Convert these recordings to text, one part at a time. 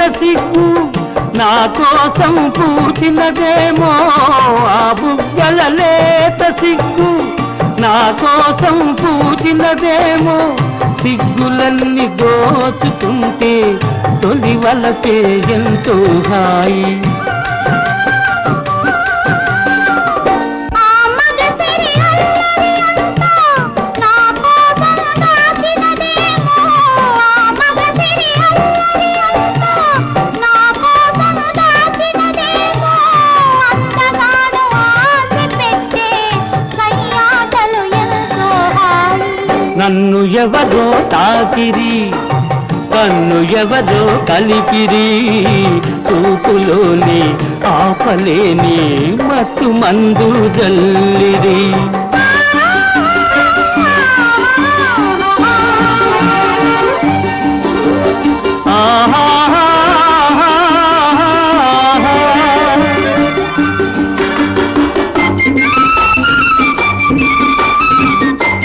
లేత సిగ్గు నా కోసం పూచినదేమో ఆ బుగ్గల లేత సిగ్గు నా కోసం పూచినదేమో సిగ్గులన్నీ దోచుకుంటే తొలి వలపే ఎంతో హాయి. నన్ను ఎవరో తాకిరి కన్ను ఎవరో కలిపిరి. చూపులోని ఆపలేని మత్తు మందు జల్లిరి.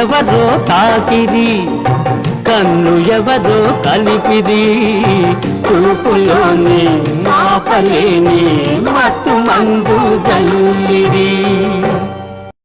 ఎవరో తాకిరి కన్ను ఎవరో కలిపిరి చూపులోని మాపలేని మత్తు మందు జల్లిరి